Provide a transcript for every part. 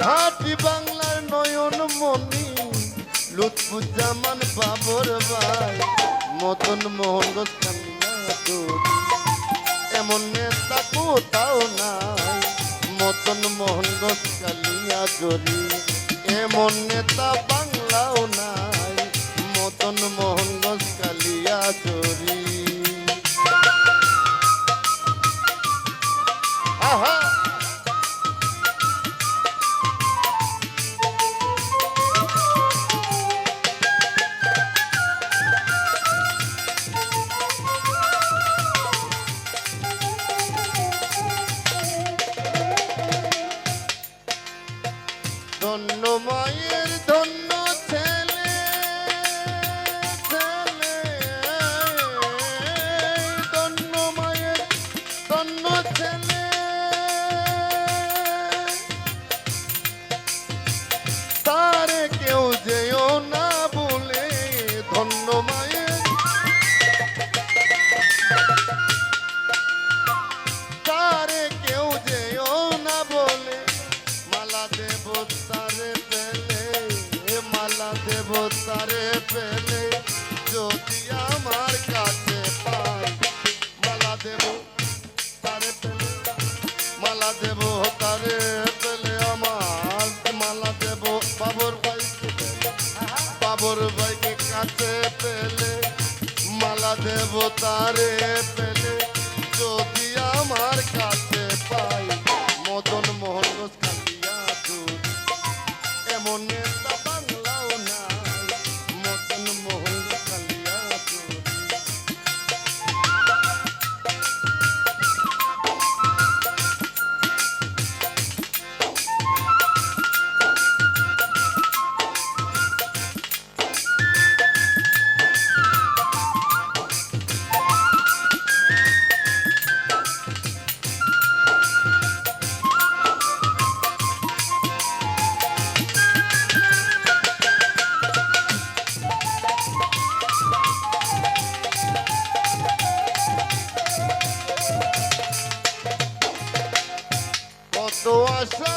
খাটি বাংলার নয়ন মনি, লুৎফুজ্জামান বাবর ভাই মতন মোহন গোস্বামী এমন নেতা কোথাও নাই মতন মোহন গোস্বামিয়া জরি। এমন নেতা বাংলাও নাই মতন মোহন গোস্বামিয়া জরি। রে পেলে মালা দেব তারে পেলে। যদি আমার কাছে পাই মদন মোহন আশা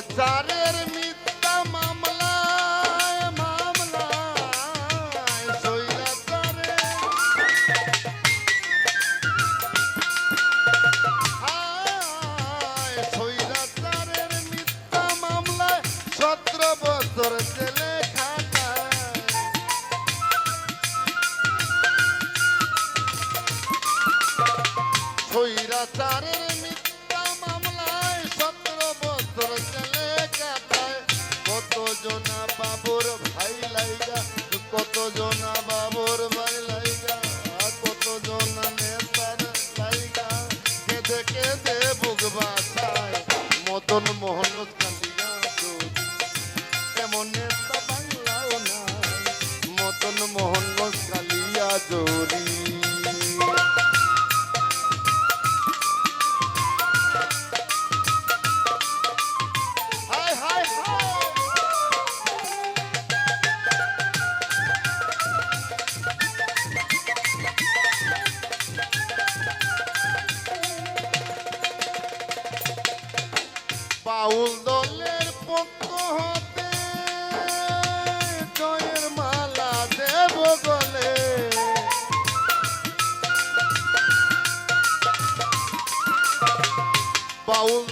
বাজারের adori.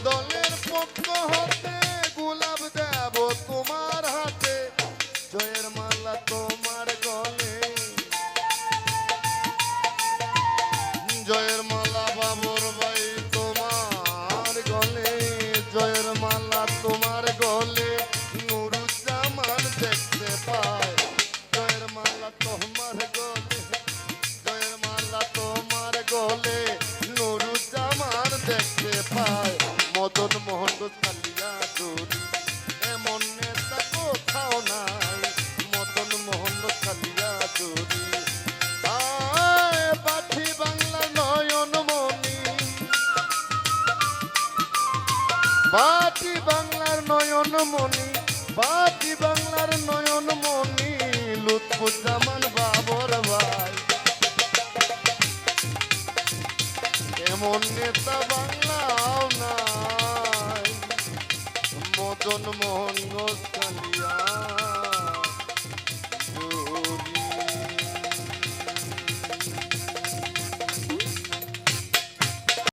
দলের পক্ষ হতে গোলাপ দেব তোমার নয়নমণি বাতি বাংলার নয়নমণি লুৎফুজ্জামান বাবর ভাই। এমন নেতা বাংলাও নাই মদন মোহন গোসালিয়া